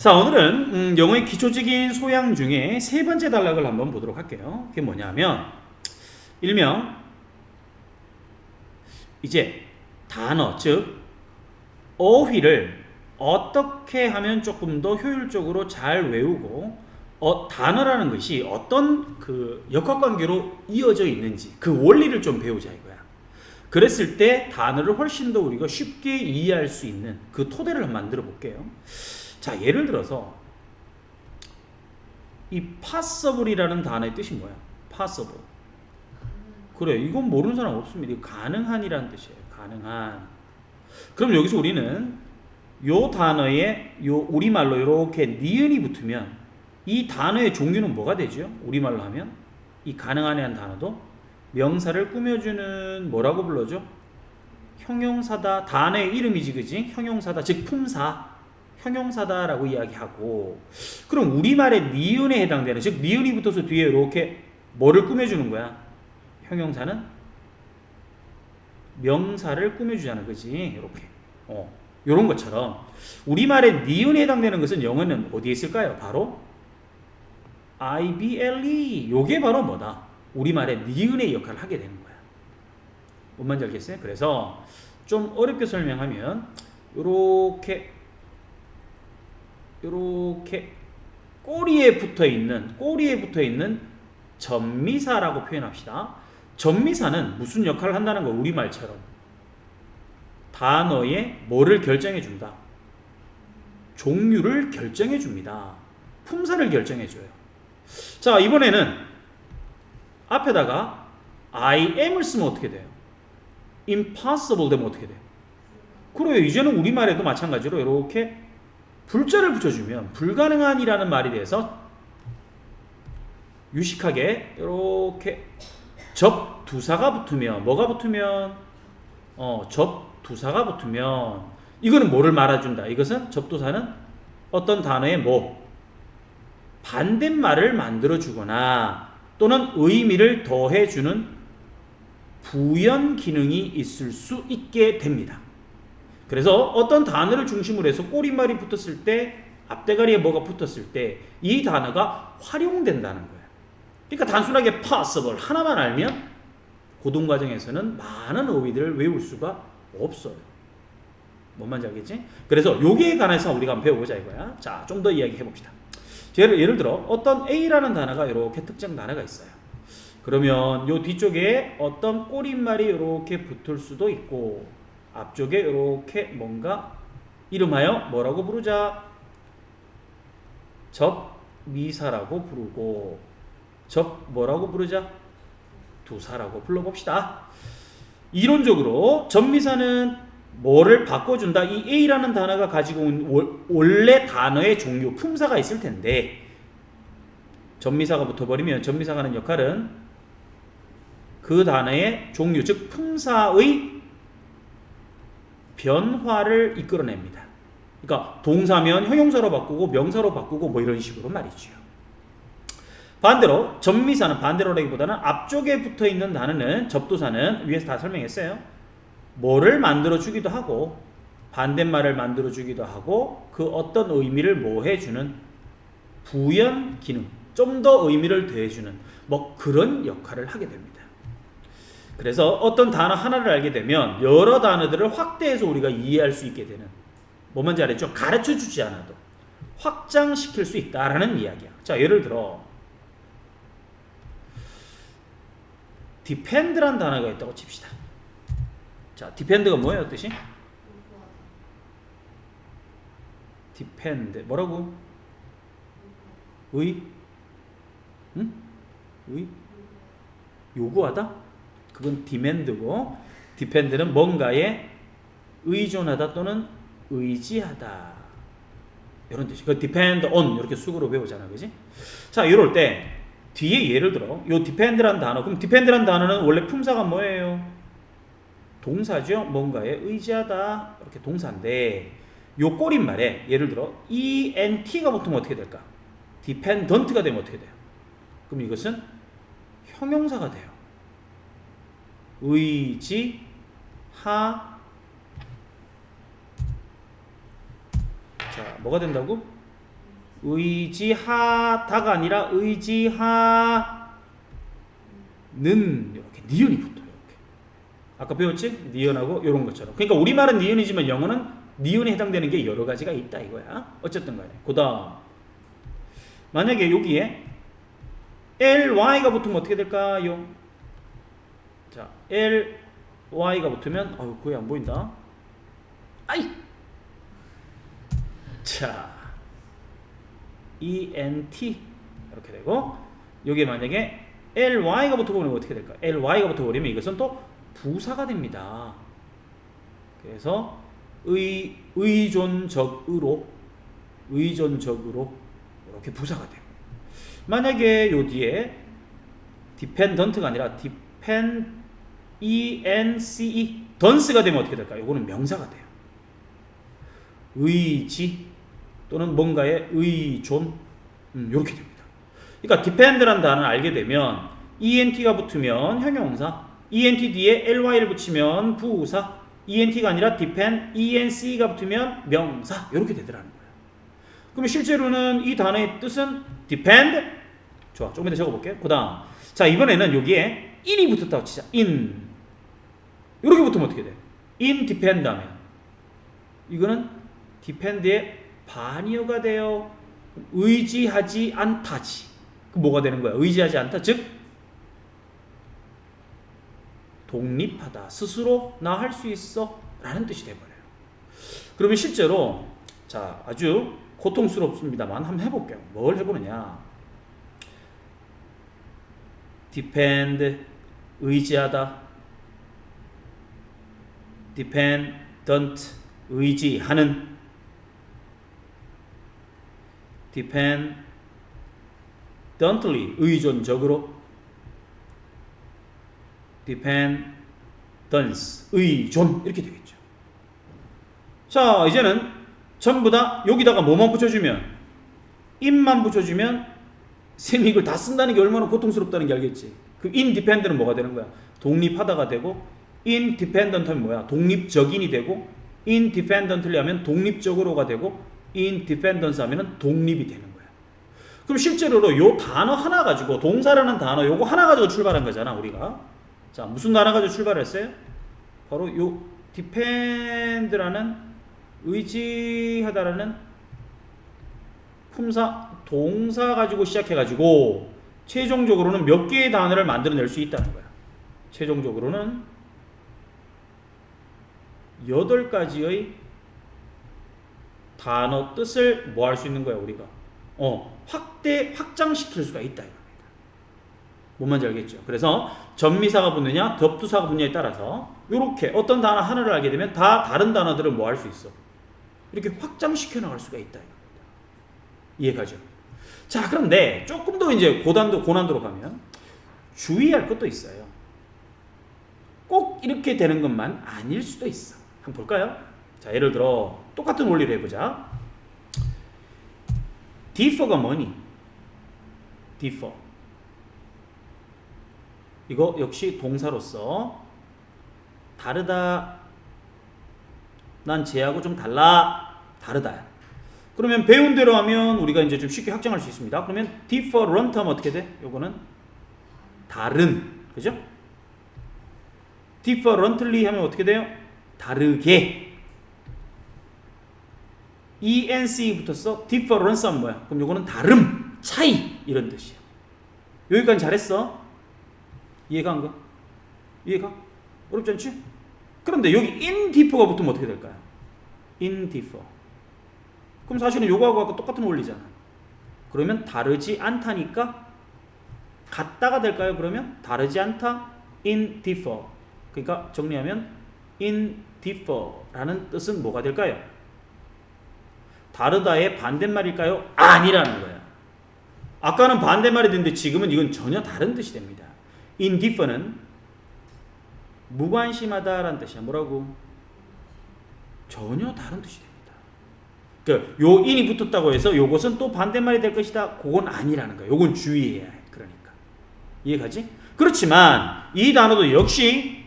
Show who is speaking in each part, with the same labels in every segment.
Speaker 1: 자 오늘은 음, 영어의 기초적인 소양 중에 세 번째 단락을 한번 보도록 할게요. 그게 뭐냐면 일명 이제 단어 즉 어휘를 어떻게 하면 조금 더 효율적으로 잘 외우고 어, 단어라는 것이 어떤 그 역학관계로 이어져 있는지 그 원리를 좀 배우자 이거야. 그랬을 때 단어를 훨씬 더 우리가 쉽게 이해할 수 있는 그 토대를 만들어 볼게요. 자, 예를 들어서 이 possible이라는 단어의 뜻이 뭐야? possible. 그래, 이건 모르는 사람 없습니다. 가능한이라는 뜻이에요. 가능한. 그럼 여기서 우리는 요 단어에 요 우리말로 이렇게 니은이 붙으면 이 단어의 종류는 뭐가 되죠? 우리말로 하면 이 가능한이라는 단어도 명사를 꾸며주는 뭐라고 불러죠? 형용사다. 단어의 이름이지, 그지? 형용사다. 즉 품사. 형용사다라고 이야기하고 그럼 우리말의 니은에 해당되는 즉 니은이 붙어서 뒤에 이렇게 뭐를 꾸며주는 거야? 형용사는 명사를 꾸며주잖아, 그지? 이렇게 어, 요런 것처럼 우리말의 니은에 해당되는 것은 영어는 어디에 있을까요? 바로 IBLE 요게 바로 뭐다? 우리말의 니은의 역할을 하게 되는 거야. 뭔 말인지 알겠어요? 그래서 좀 어렵게 설명하면 요렇게 요렇게 꼬리에 붙어 있는 꼬리에 붙어 있는 전미사라고 표현합시다. 전미사는 무슨 역할을 한다는 거 우리말처럼 단어의 뭐를 결정해 준다. 종류를 결정해 줍니다. 품사를 결정해 줘요. 자, 이번에는 앞에다가 I am을 쓰면 어떻게 돼요? impossible 되면 어떻게 돼요? 그래요. 이제는 우리말에도 마찬가지로 이렇게 불자를 붙여주면 불가능한이라는 말이 돼서 유식하게 이렇게 접두사가 붙으면 뭐가 붙으면 어 접두사가 붙으면 이거는 뭐를 말해준다. 이것은 접두사는 어떤 단어의 뭐 반대말을 만들어주거나 또는 의미를 더해주는 부연 기능이 있을 수 있게 됩니다. 그래서 어떤 단어를 중심으로 해서 꼬리말이 붙었을 때 앞대가리에 뭐가 붙었을 때 이 단어가 활용된다는 거예요. 그러니까 단순하게 possible 하나만 알면 고등 과정에서는 많은 어휘들을 외울 수가 없어요. 뭔 말인지 알겠지? 그래서 여기에 관해서 우리가 한번 배워보자 이거야. 자, 좀 더 이야기해 봅시다. 예를, 예를 들어 어떤 A라는 단어가 이렇게 특정 단어가 있어요. 그러면 요 뒤쪽에 어떤 꼬리말이 이렇게 붙을 수도 있고 앞쪽에 이렇게 뭔가 이름하여 뭐라고 부르자? 접미사라고 부르고 접 뭐라고 부르자? 두사라고 불러봅시다. 이론적으로 접미사는 뭐를 바꿔준다? 이 A라는 단어가 가지고 온 원래 단어의 종류, 품사가 있을 텐데 접미사가 붙어버리면 접미사가 하는 역할은 그 단어의 종류, 즉 품사의 변화를 이끌어냅니다. 그러니까 동사면 형용사로 바꾸고 명사로 바꾸고 뭐 이런 식으로 말이죠. 반대로 전미사는 반대로라기보다는 앞쪽에 붙어 있는 단어는 접두사는 위에서 다 설명했어요. 뭐를 만들어 주기도 하고 반대말을 만들어 주기도 하고 그 어떤 의미를 뭐해 주는 부연 기능, 좀 더 의미를 더해 주는 뭐 그런 역할을 하게 됩니다. 그래서 어떤 단어 하나를 알게 되면 여러 단어들을 확대해서 우리가 이해할 수 있게 되는 뭐 뭔지 알았죠? 가르쳐 주지 않아도 확장시킬 수 있다라는 이야기야. 자, 예를 들어 depend란 단어가 있다고 칩시다. 자, depend가 뭐예요, 뜻이? depend 뭐라고? 의? 응? 의? 요구하다? 그건 demand고 depend는 뭔가에 의존하다 또는 의지하다. 이런 뜻이. 그 depend on 이렇게 수구로 배우잖아, 그지? 자, 이럴 때 뒤에 예를 들어 요 depend란 단어. 그럼 depend란 단어는 원래 품사가 뭐예요? 동사죠. 뭔가에 의지하다 이렇게 동사인데 요 꼬릿말에 예를 들어 ent가 붙으면 어떻게 될까? dependent가 되면 어떻게 돼요? 그럼 이것은 형용사가 돼요. 의지 하 자, 뭐가 된다고? 의지하다가 아니라 의지하는 이렇게 니은이 붙어요. 이렇게. 아까 배웠지? 니은하고 이런 것처럼. 그러니까 우리말은 니은이지만 영어는 니은에 해당되는 게 여러 가지가 있다 이거야. 어쨌든 간에. 그다음 만약에 여기에 ly가 붙으면 어떻게 될까요? 자, ly가 붙으면 아유, 거의 안 보인다. 아이. 자, ent 이렇게 되고 여기 만약에 ly가 붙어버리면 어떻게 될까? ly가 붙어버리면 이것은 또 부사가 됩니다. 그래서 의 의존적으로 의존적으로 이렇게 부사가 돼요. 만약에 요 뒤에 dependent가 아니라 depend ence 던스가 되면 어떻게 될까요? 이거는 명사가 돼요. 의지 또는 뭔가의 의존 음, 이렇게 됩니다. 그러니까 depend라는 단어를 알게 되면 ent가 붙으면 형용사, ent 뒤에 ly를 붙이면 부사, ent가 아니라 depend, ence가 붙으면 명사 이렇게 되더라는 거예요. 그럼 실제로는 이 단어의 뜻은 depend 좋아 조금 더 적어볼게요. 그다음 자 이번에는 여기에 in이 붙었다고 치자 in 이렇게 붙으면 어떻게 돼? in depend 하면 이거는 depend의 반이어가 돼요. 의지하지 않다지. 그 뭐가 되는 거야? 의지하지 않다. 즉 독립하다. 스스로 나 할 수 있어. 라는 뜻이 돼 버려요. 그러면 실제로 자, 아주 고통스럽습니다만 한번 해 볼게요. 뭘 해 보느냐? depend 의지하다. Dependent 의지하는 dependently 의존적으로 dependence 의존 이렇게 되겠죠. 자 이제는 전부 다 여기다가 뭐만 붙여주면 in만 붙여주면 쌤이 이걸 다 쓴다는 게 얼마나 고통스럽다는 게 알겠지. 그 independent은 뭐가 되는 거야? 독립하다가 되고 independent은 뭐야? 독립적인이 되고 independently 하면 독립적으로가 되고 independence 하면은 독립이 되는 거야. 그럼 실제로로 요 단어 하나 가지고 동사라는 단어 요거 하나 가지고 출발한 거잖아, 우리가. 자, 무슨 단어 가지고 출발했어요? 바로 요 depend라는 의지하다라는 품사 동사 가지고 시작해 가지고 최종적으로는 몇 개의 단어를 만들어낼 수 있다는 거야. 최종적으로는 여덟 가지의 단어 뜻을 뭐 할 수 있는 거야 우리가 어 확대 확장시킬 수가 있다 이겁니다. 뭔 말인지 알겠죠? 그래서 전미사가 붙느냐 덮두사가 붙느냐에 따라서 이렇게 어떤 단어 하나를 알게 되면 다 다른 단어들을 뭐 할 수 있어 이렇게 확장시켜 나갈 수가 있다 이겁니다. 이해가죠? 자 그런데 조금 더 이제 고단도 고난도로 가면 주의할 것도 있어요. 꼭 이렇게 되는 것만 아닐 수도 있어. 한번 볼까요? 자, 예를 들어 똑같은 원리를 해보자. differ가 뭐니? differ. 이거 역시 동사로서 다르다. 난 쟤하고 좀 달라. 다르다. 그러면 배운 대로 하면 우리가 이제 좀 쉽게 확정할 수 있습니다. 그러면 different 하면 어떻게 돼? 요거는 다른. 그죠? differently 하면 어떻게 돼요? 다르게. enc 붙었어. difference 하면 뭐야? 그럼 요거는 다름, 차이 이런 뜻이야. 여기까지 잘했어? 이해가 안 가? 이해가? 어렵지 않지? 그런데 여기 in differ가 붙으면 어떻게 될까요? in differ. 그럼 사실은 요거하고 똑같은 원리잖아. 그러면 다르지 않다니까 같다가 될까요? 그러면 다르지 않다 in differ. 그러니까 정리하면 in differ라는 뜻은 뭐가 될까요? 다르다의 반대말일까요? 아니라는 거야. 아까는 반대말이 됐는데 지금은 이건 전혀 다른 뜻이 됩니다. indiffer는 무관심하다라는 뜻이야. 뭐라고? 전혀 다른 뜻이 됩니다. 그요 인이 붙었다고 해서 요것은 또 반대말이 될 것이다. 그건 아니라는 거야. 요건 주의해야 해. 그러니까. 이해가지? 그렇지만 이 단어도 역시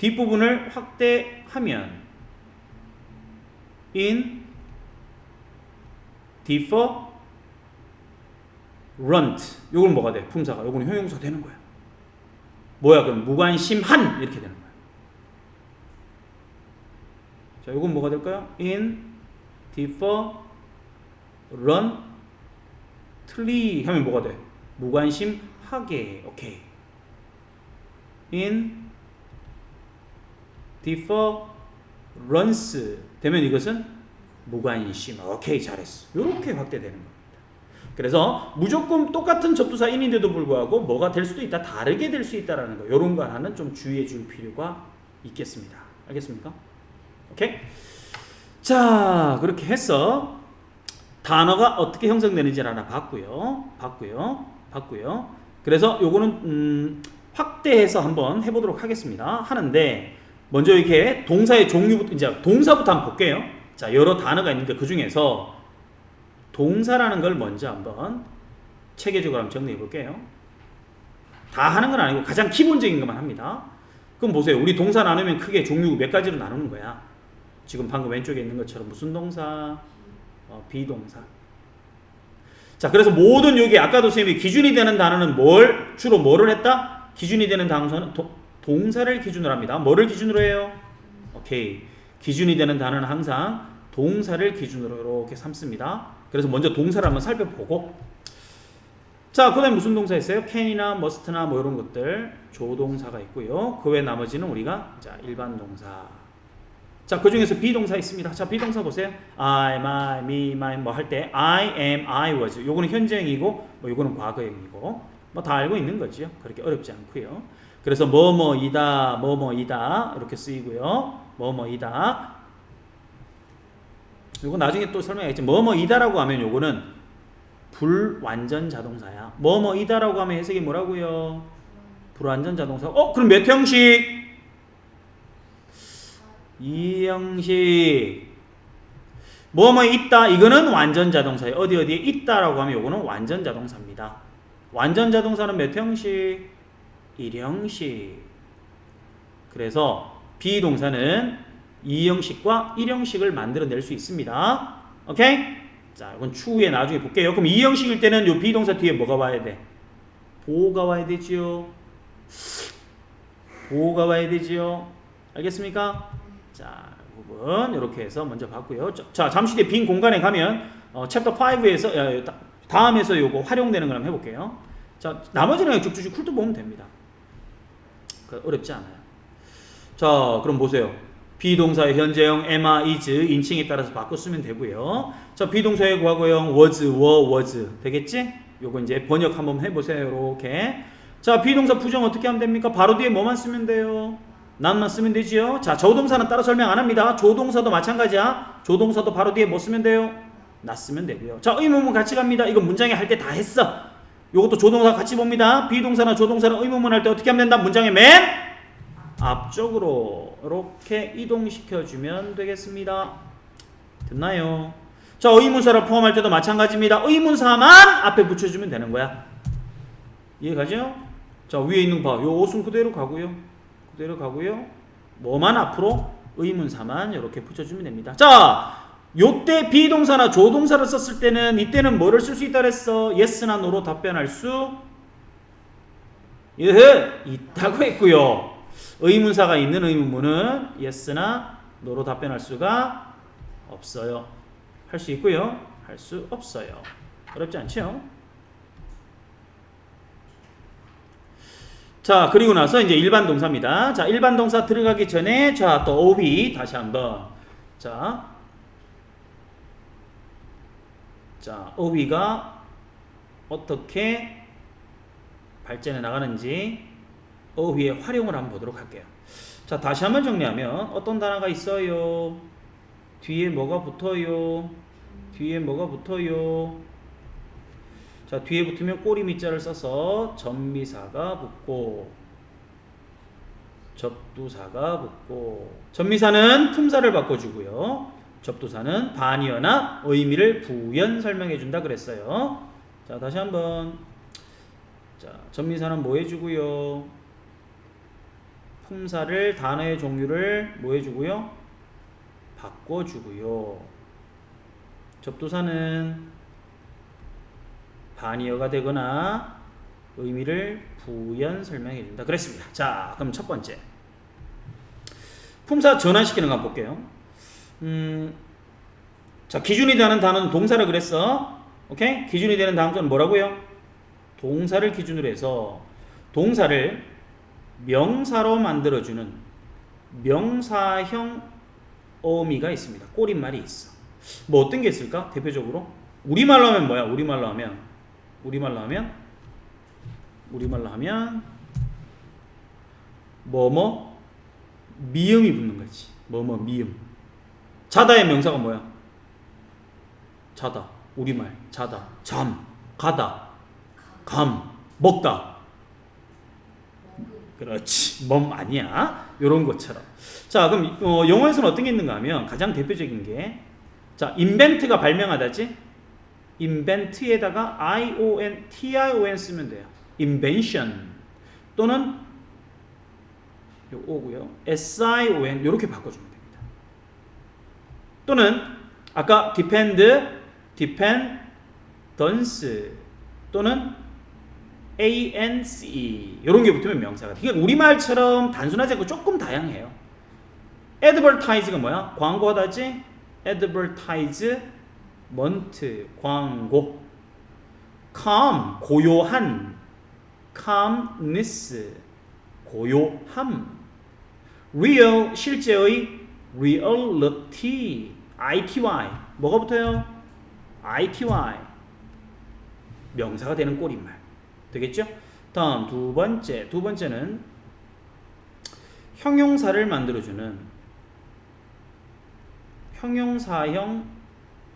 Speaker 1: 뒷부분을 확대하면 in differ runt. 요건 뭐가 돼? 품사가. 요거는 형용사 되는 거야. 뭐야? 그럼 무관심한 이렇게 되는 거야. 자, 요건 뭐가 될까요? in differ run 틀리 하면 뭐가 돼? 무관심하게. 오케이. in difference 되면 이것은 무관심. 오케이 잘했어. 이렇게 확대되는 겁니다. 그래서 무조건 똑같은 접두사 인인데도 불구하고 뭐가 될 수도 있다, 다르게 될 수 있다라는 거. 이런 거 하나는 좀 주의해 줄 필요가 있겠습니다. 알겠습니까? 오케이. 자 그렇게 해서 단어가 어떻게 형성되는지 하나 봤고요. 봤고요. 봤고요. 그래서 요거는 음, 확대해서 한번 해보도록 하겠습니다. 하는데 먼저 이렇게 동사의 종류부터 이제 동사부터 한번 볼게요. 자 여러 단어가 있는데 그 중에서 동사라는 걸 먼저 한번 체계적으로 한번 정리해 볼게요. 다 하는 건 아니고 가장 기본적인 것만 합니다. 그럼 보세요. 우리 동사 나누면 크게 종류 몇 가지로 나누는 거야. 지금 방금 왼쪽에 있는 것처럼 무슨 동사, 어, 비동사. 자, 그래서 모든 여기 아까도 선생님이 기준이 되는 단어는 뭘 주로 뭐를 했다? 기준이 되는 단어는 도, 동사를 기준으로 합니다. 뭐를 기준으로 해요? 오케이. 기준이 되는 단어는 항상 동사를 기준으로 이렇게 삼습니다. 그래서 먼저 동사를 한번 살펴보고 자, 그 다음에 무슨 동사 있어요? can이나 must나 뭐 이런 것들 조동사가 있고요. 그 외 나머지는 우리가 자, 일반 동사 자, 그 중에서 비동사 있습니다. 자, 비동사 보세요. I, my, me, mine 뭐할 때 I am, I was. 요거는 현재형이고 뭐 요거는 과거형이고 뭐 다 알고 있는 거죠. 그렇게 어렵지 않고요. 그래서 뭐뭐이다, 뭐뭐이다 이렇게 쓰이고요. 뭐뭐이다. 요거 나중에 또 설명하겠지. 뭐뭐이다라고 하면 요거는 불완전 자동사야. 뭐뭐이다라고 하면 해석이 뭐라고요? 불완전 자동사. 어, 그럼 몇 형식? 이 형식 뭐뭐 있다 이거는 완전 자동사예요 어디 어디에 있다라고 하면 요거는 완전 자동사입니다 완전 자동사는 몇 형식? 1형식 그래서 비동사는 2형식과 1형식을 만들어낼 수 있습니다 오케이? 자 이건 추후에 나중에 볼게요 그럼 2형식일 때는 요 비동사 뒤에 뭐가 와야 돼? 보호가 와야 되지요 보호가 와야 되지요 알겠습니까? 자, 이 부분 이렇게 해서 먼저 봤고요. 자, 잠시 뒤에 빈 공간에 가면 어, 챕터 5에서 어, 다음에서 요거 활용되는 걸 한번 해볼게요. 자, 나머지는 쭉쭉쭉 훑어 보면 됩니다. 그 어렵지 않아요. 자, 그럼 보세요. 비동사의 현재형 am, is, 인칭에 따라서 바꿔 쓰면 되고요. 자, 비동사의 과거형 was, were, was 되겠지? 요거 이제 번역 한번 해보세요. 이렇게. 자, 비동사 부정 어떻게 하면 됩니까? 바로 뒤에 뭐만 쓰면 돼요? 난만 쓰면 되지요. 자, 조동사는 따로 설명 안 합니다. 조동사도 마찬가지야. 조동사도 바로 뒤에 뭐 쓰면 돼요? 나 쓰면 되고요. 자, 의문문 같이 갑니다. 이거 문장에 할 때 다 했어. 요것도 조동사 같이 봅니다. 비동사나 조동사는 의문문 할 때 어떻게 하면 된다? 문장의 맨 앞쪽으로 이렇게 이동시켜 주면 되겠습니다. 됐나요? 자, 의문사를 포함할 때도 마찬가지입니다. 의문사만 앞에 붙여주면 되는 거야. 이해가죠? 자, 위에 있는 거 봐. 요 옷은 그대로 가고요. 그대로 가고요. 뭐만 앞으로 의문사만 이렇게 붙여주면 됩니다. 자, 요때 비동사나 조동사를 썼을 때는 이때는 뭐를 쓸 수 있다 그랬어? yes나 no로 답변할 수 예, 있다고 했고요. 의문사가 있는 의문문은 yes나 no로 답변할 수가 없어요. 할 수 있고요. 할 수 없어요. 어렵지 않죠? 자, 그리고 나서 이제 일반 동사입니다. 자, 일반 동사 들어가기 전에 자, 또 OB 다시 한번. 자. 자, OB가 어떻게 발전해 나가는지 OB의 활용을 한번 보도록 할게요. 자, 다시 한번 정리하면 어떤 단어가 있어요? 뒤에 뭐가 붙어요? 뒤에 뭐가 붙어요? 자 뒤에 붙으면 꼬리 밑자를 써서 전미사가 붙고 접두사가 붙고 전미사는 품사를 바꿔주고요. 접두사는 반이어나 의미를 부연 설명해 준다 그랬어요. 자 다시 한번 자 전미사는 뭐 해주고요. 품사를 단어의 종류를 뭐 해주고요. 바꿔주고요. 접두사는 반의어가 되거나 의미를 부연 설명해 준다. 그랬습니다. 자, 그럼 첫 번째. 품사 전환시키는 거 볼게요. 음, 자, 기준이 되는 단어는 동사를 그랬어. 오케이? 기준이 되는 다음은 뭐라고요? 동사를 기준으로 해서 동사를 명사로 만들어주는 명사형 어미가 있습니다. 꼬릿말이 있어. 뭐 어떤 게 있을까? 대표적으로 우리말로 하면 뭐야? 우리말로 하면 우리말로 하면 우리말로 하면 뭐뭐 미음이 붙는 거지. 뭐뭐 미음. 자다의 명사가 뭐야? 자다. 우리말 자다. 잠. 가다. 감. 먹다. 그렇지. 멈 아니야. 요런 것처럼. 자, 그럼 어, 영어에서는 어떤 게 있는가 하면 가장 대표적인 게 자, 인벤트가 발명하다지. 인벤트에다가 I O N T I O N 쓰면 돼요. invention 또는 요 오고요. S I O N 이렇게 바꿔주면 됩니다. 또는 아까 depend, dependence 또는 ance 이런 게 붙으면 명사가 돼. 이게 우리말처럼 단순하지 않고 조금 다양해요. advertise가 뭐야? 광고하다지? advertisement 광고. calm 고요한 calmness 고요함. real 실제의 reality ity 뭐가 붙어요? ity 명사가 되는 꼬리말 되겠죠? 다음 두 번째 두 번째는 형용사를 만들어주는 형용사형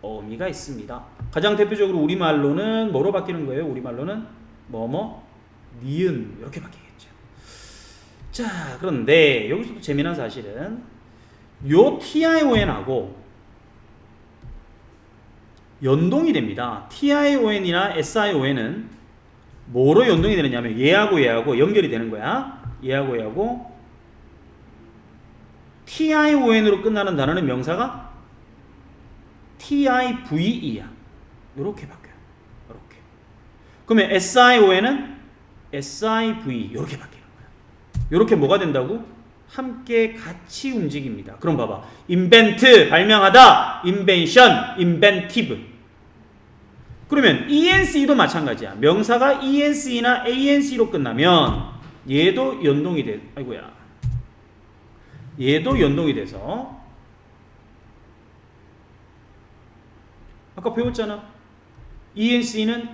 Speaker 1: 어미가 있습니다. 가장 대표적으로 우리말로는 뭐로 바뀌는 거예요? 우리말로는 뭐뭐 니은 이렇게 바뀌겠죠. 자 그런데 여기서도 재미난 사실은 요 TION하고 연동이 됩니다. TION이나 SION은 뭐로 연동이 되느냐면 얘하고 얘하고 연결이 되는 거야. 얘하고 얘하고 TION으로 끝나는 단어는 명사가 TIVE야. 이렇게 바뀌어요. 이렇게. 그러면 SION은 SIV 이렇게 바뀌는 거야. 이렇게 뭐가 된다고? 함께 같이 움직입니다. 그럼 봐봐. invent 발명하다, invention. 그러면 ENC도 마찬가지야. 명사가 ENC나 ANC로 끝나면 얘도 연동이 돼. 아이고야. 얘도 연동이 돼서 아까 배웠잖아. ENC는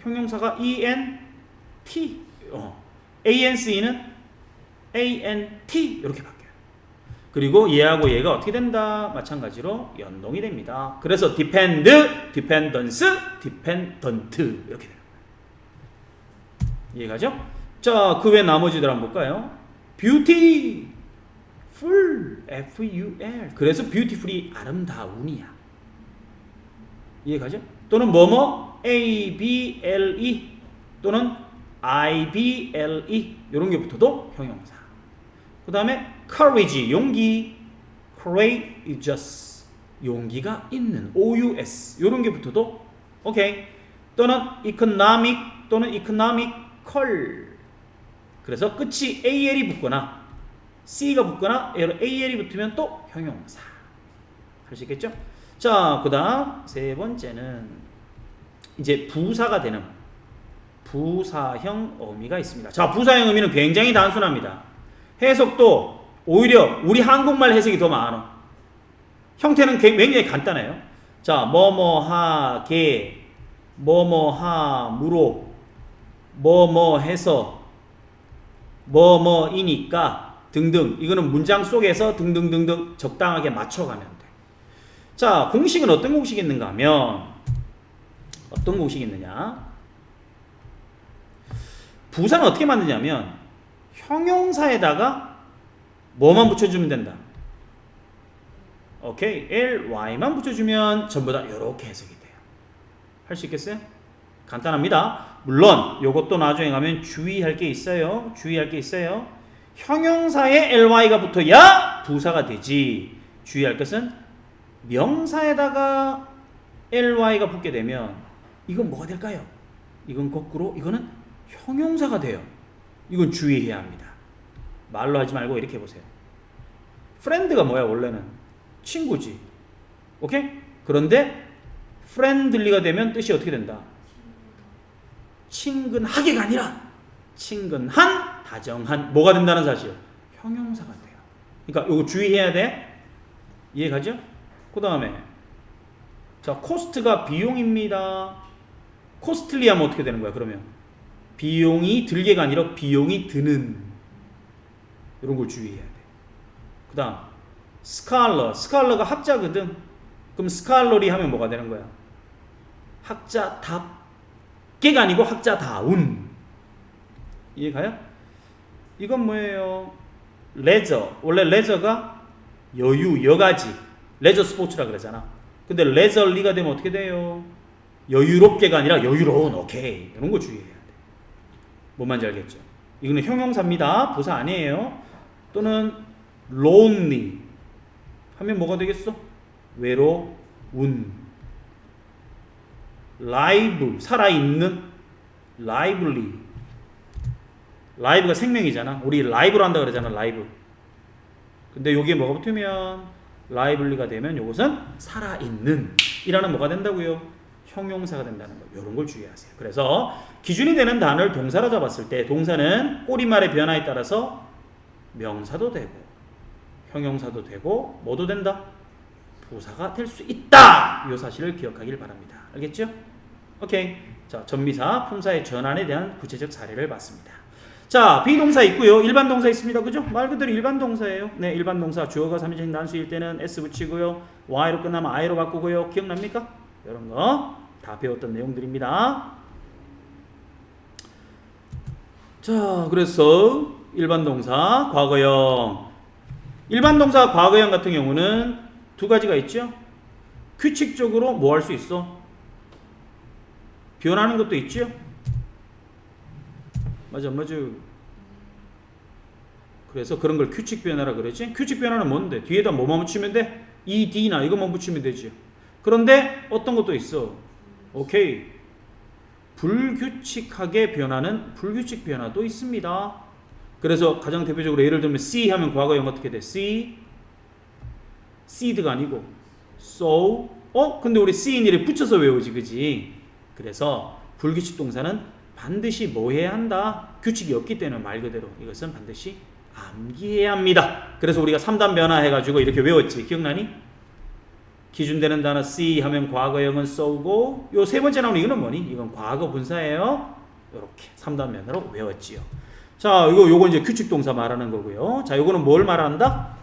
Speaker 1: 형용사가 ENT, 어. ANC는 ANT 이렇게 바뀌어요. 그리고 얘하고 얘가 어떻게 된다? 마찬가지로 연동이 됩니다. 그래서 depend, dependence, dependent 이렇게 되는 거예요. 이해가죠? 자, 그 외 나머지들 한번 볼까요? beauty, full, F-U-L. 그래서 beautifully 아름다운이야. 이해가죠? 또는 뭐뭐, A-B-L-E 또는 I-B-L-E 이런 게 붙어도 형용사. 그 다음에 courage 용기, courageous 용기가 있는 O-U-S 이런 게 붙어도 오케이. 또는 economic 또는 economical 그래서 끝이 AL이 붙거나 C가 붙거나 AL이 붙으면 또 형용사 할 수 있겠죠? 자, 그 다음 세 번째는 이제 부사가 되는 부사형 어미가 있습니다. 자, 부사형 어미는 굉장히 단순합니다. 해석도 오히려 우리 한국말 해석이 더 많아. 형태는 굉장히 간단해요. 자, 뭐뭐하게, 뭐뭐하무로, 뭐뭐해서, 뭐뭐이니까 등등. 이거는 문장 속에서 등등등등 적당하게 맞춰가면 돼. 자, 공식은 어떤 공식이 있는가 하면 어떤 공식이 있느냐? 부사는 어떻게 만드냐면 형용사에다가 뭐만 붙여주면 된다. 오케이, ly만 붙여주면 전부 다 이렇게 해석이 돼요. 할 수 있겠어요? 간단합니다. 물론 이것도 나중에 가면 주의할 게 있어요. 주의할 게 있어요. 형용사에 ly가 붙어야 부사가 되지. 주의할 것은 명사에다가 ly가 붙게 되면 이건 뭐가 될까요? 이건 거꾸로 이거는 형용사가 돼요. 이건 주의해야 합니다. 말로 하지 말고 이렇게 해보세요. 프렌드가 뭐야 원래는 친구지. 오케이? 그런데 프렌들리가 되면 뜻이 어떻게 된다? 친근하게가 아니라 친근한, 다정한 뭐가 된다는 사실. 형용사가 돼요. 그러니까 이거 주의해야 돼. 이해가죠? 그 다음에 자 코스트가 비용입니다. 코스틀리 하면 어떻게 되는 거야? 그러면 비용이 들게가 아니라 비용이 드는 이런 걸 주의해야 돼. 그 다음 스칼러 스칼러가 학자거든. 그럼 스칼러리 하면 뭐가 되는 거야? 학자답게가 아니고 학자다운 이해가요? 이건 뭐예요? 레저 원래 레저가 여유 여가지 레저 스포츠라 그러잖아. 근데 레저리가 되면 어떻게 돼요? 여유롭게가 아니라 여유로운 오케이 이런 거 주의해야 돼. 뭔 말인지 알겠죠? 이거는 형용사입니다. 부사 아니에요. 또는 lonely 하면 뭐가 되겠어? 외로운 live 살아있는 lively 라이브가 생명이잖아. 우리 라이브로 한다 그러잖아. 라이브. 근데 여기에 뭐가 붙으면 라이블리가 되면 이것은 살아있는 이라는 뭐가 된다고요? 형용사가 된다는 거. 이런 걸 주의하세요. 그래서 기준이 되는 단어를 동사로 잡았을 때 동사는 꼬리말의 변화에 따라서 명사도 되고 형용사도 되고 뭐도 된다? 부사가 될 수 있다. 이 사실을 기억하길 바랍니다. 알겠죠? 오케이. 자, 전미사, 품사의 전환에 대한 구체적 사례를 봤습니다. 자, 비동사 있고요. 일반 동사 있습니다. 그죠? 말 그대로 일반 동사예요. 네, 일반 동사 주어가 3인칭 단수일 때는 s 붙이고요. y로 끝나면 i로 바꾸고요. 기억납니까? 이런 거 다 배웠던 내용들입니다. 자, 그래서 일반 동사 과거형 일반 동사 과거형 같은 경우는 두 가지가 있죠. 규칙적으로 뭐 할 수 있어? 변하는 것도 있죠. 맞아, 맞아. 그래서 그런 걸 규칙 변화라 그러지. 규칙 변화는 뭔데? 뒤에다 뭐만 붙이면 돼? ed나 이것만 붙이면 되지. 그런데 어떤 것도 있어. 오케이. 불규칙하게 변하는 불규칙 변화도 있습니다. 그래서 가장 대표적으로 예를 들면 see 하면 과거형 어떻게 돼? see seed가 아니고 sow 어? 근데 우리 see인 일에 붙여서 외우지 그지? 그래서 불규칙 동사는 반드시 뭐 해야 한다? 규칙이 없기 때문에 말 그대로 이것은 반드시 암기해야 합니다. 그래서 우리가 3단 변화 해가지고 이렇게 외웠지. 기억나니? 기준되는 단어 see 하면 과거형은 쏘고 요 세 번째 나오는 이거는 뭐니? 이건 과거 분사예요. 이렇게 3단 변화로 외웠지요. 자, 이거 요거 이제 규칙 동사 말하는 거고요. 자, 요거는 뭘 말한다?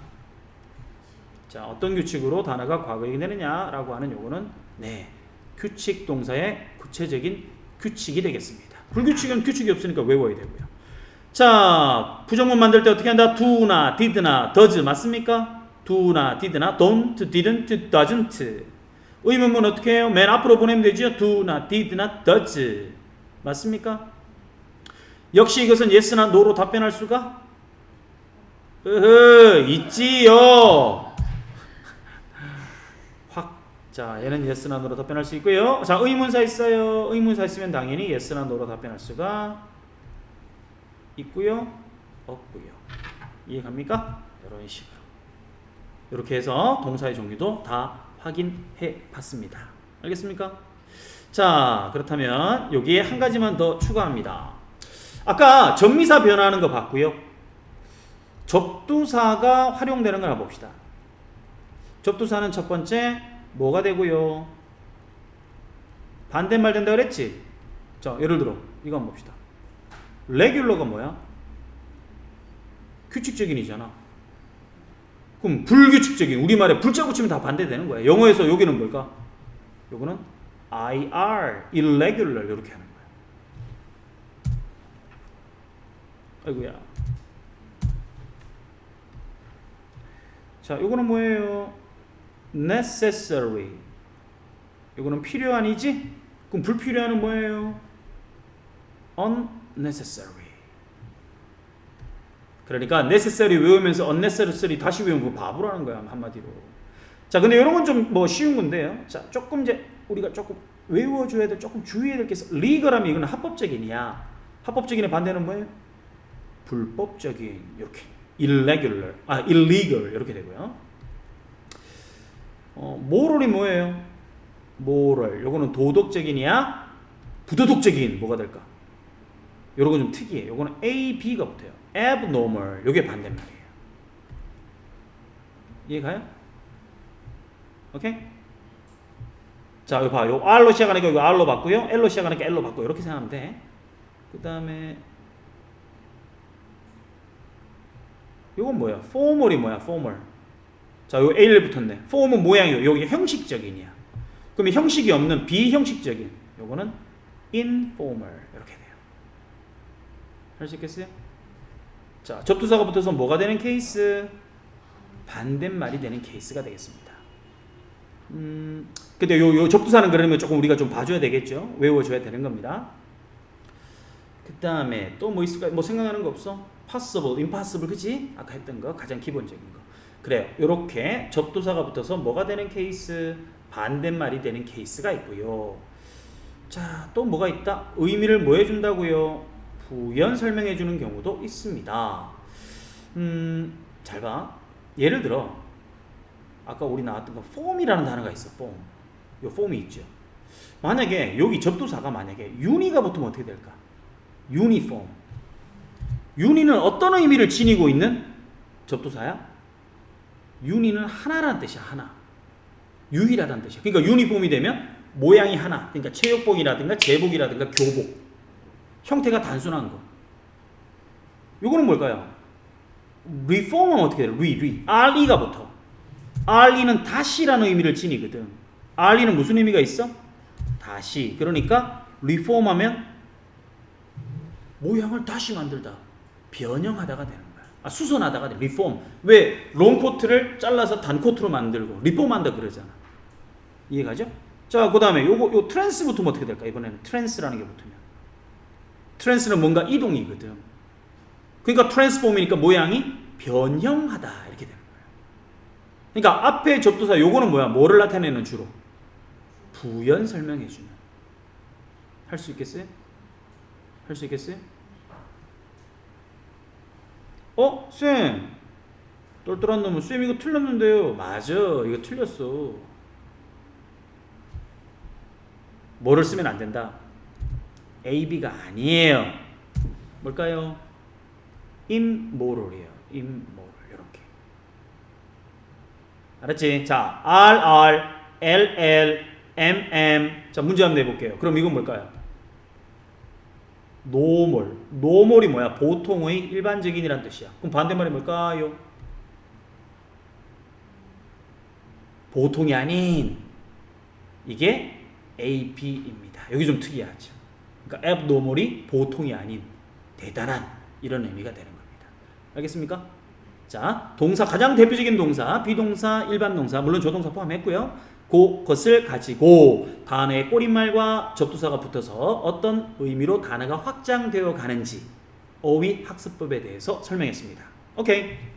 Speaker 1: 자, 어떤 규칙으로 단어가 과거형이 되느냐라고 하는 요거는 네. 규칙 동사의 구체적인 규칙이 되겠습니다. 불규칙은 규칙이 없으니까 외워야 되고요. 자, 부정문 만들 때 어떻게 한다? do나 did나 does 맞습니까? Do나 did나 don't, didn't, doesn't. 의문문 어떻게 해요? 맨 앞으로 보내면 되죠? do나 did나 does. 맞습니까? 역시 이것은 yes나 no로 답변할 수가 으흐 있지요. 확. 자, 얘는 yes나 no로 답변할 수 있고요. 자, 의문사 있어요. 의문사 있으면 당연히 yes나 no로 답변할 수가 있고요. 없고요. 이해갑니까? 이런 식으로. 이렇게 해서 동사의 종류도 다 확인해 봤습니다. 알겠습니까? 자, 그렇다면 여기에 한 가지만 더 추가합니다. 아까 전미사 변화하는 거 봤고요. 접두사가 활용되는 걸 봅시다. 접두사는 첫 번째 뭐가 되고요? 반대말 된다 그랬지? 자, 예를 들어 이거 봅시다. 레귤러가 뭐야? 규칙적인이잖아. 그럼 불규칙적인 우리말에 불자 붙이면 다 반대되는 거야. 영어에서 여기는 뭘까? 요거는 IR irregular 이렇게 하는 거야. 아이고야. 자, 요거는 뭐예요? necessary. 요거는 필요한이지? 그럼 불필요한은 뭐예요? unnecessary. 그러니까 necessary 외우면서 unnecessary 다시 외우면 그 바보라는 거야 한마디로. 자, 근데 이런 건 좀 뭐 쉬운 건데요. 자, 조금 이제 우리가 조금 외워줘야 될 조금 주의해야 될 게 있어. 리거라면 이거는 합법적인이야. 합법적인의 반대는 뭐예요? 불법적인 이렇게 irregular, 아 illegal 이렇게 되고요. 어, moral이 뭐예요? moral. 요거는 도덕적인이야? 부도덕적인 뭐가 될까? 요런 건 좀 특이해. 요거는 A, B가 붙어요. Abnormal. 요게 반대말이에요. 이해 가요? 오케이? 자, 이거 봐. 요 R로 시작하니까 이거 R로 바꾸요. L로 시작하니까 L로 바꾸요. 이렇게 생각하면 돼. 그 다음에 요건 뭐야? formal이 뭐야? formal. 자, 요 A를 붙었네. form은 모양이요. 여기 형식적인이야. 그러면 형식이 없는 비형식적인. 요거는 informal 이렇게 돼요. 할 수 있겠어요? 자, 접두사가 붙어서 뭐가 되는 케이스? 반대말이 되는 케이스가 되겠습니다. 음, 근데 요, 요 접두사는 그러면 조금 우리가 좀 봐줘야 되겠죠? 외워줘야 되는 겁니다. 그 다음에 또 뭐 있을까요? 뭐 생각나는 거 없어? possible, impossible, 그지? 아까 했던 거 가장 기본적인 거. 그래요. 요렇게 접두사가 붙어서 뭐가 되는 케이스? 반대말이 되는 케이스가 있고요. 자, 또 뭐가 있다? 의미를 뭐 해준다고요? 부연 설명해 주는 경우도 있습니다. 음, 잘 봐. 예를 들어, 아까 우리 나왔던 거 폼이라는 단어가 있어. 폼. 요 폼이 있죠. 만약에 여기 접두사가 만약에 유니가 붙으면 어떻게 될까? 유니폼. 유니는 어떤 의미를 지니고 있는 접두사야? 유니는 하나라는 뜻이야. 하나. 유일하다는 뜻이야. 그러니까 유니폼이 되면 모양이 하나. 그러니까 체육복이라든가 제복이라든가 교복. 형태가 단순한 거. 요거는 뭘까요? reform은 어떻게 돼요? re, re. re가 붙어. re는 다시라는 의미를 지니거든. re는 무슨 의미가 있어? 다시. 그러니까 reform하면 모양을 다시 만들다. 변형하다가 되는 거야. 아, 수선하다가 돼. reform. 왜 롱코트를 잘라서 단코트로 만들고 리폼한다 그러잖아. 이해가죠? 자, 그 다음에 요거 요 트랜스 붙으면 어떻게 될까? 이번에는 트랜스라는 게 붙으면. 트랜스는 뭔가 이동이거든. 그러니까 트랜스폼이니까 모양이 변형하다 이렇게 되는 거야. 그러니까 앞에 접두사 요거는 뭐야? 뭐를 나타내는 주로? 부연 설명해 주는. 할 수 있겠어요? 할 수 있겠어요? 어? 쌤! 똘똘한 놈은 쌤 이거 틀렸는데요. 맞아. 이거 틀렸어. 뭐를 쓰면 안 된다? A, B가 아니에요. 뭘까요? immoral이에요. immoral. 이렇게. 알았지? 자, R, R, L, L, M, M. 자, 문제 한번 내볼게요. 그럼 이건 뭘까요? 노멀. 노멀이 뭐야? 보통의 일반적인이란 뜻이야. 그럼 반대말이 뭘까요? 보통이 아닌 이게 AB입니다. 여기 좀 특이하죠. 그러니까 abnormal이 보통이 아닌 대단한 이런 의미가 되는 겁니다. 알겠습니까? 자, 동사 가장 대표적인 동사, 비동사, 일반 동사, 물론 조동사 포함했고요. 그것을 가지고 단어의 꼬릿말과 접두사가 붙어서 어떤 의미로 단어가 확장되어 가는지 어휘 학습법에 대해서 설명했습니다. 오케이.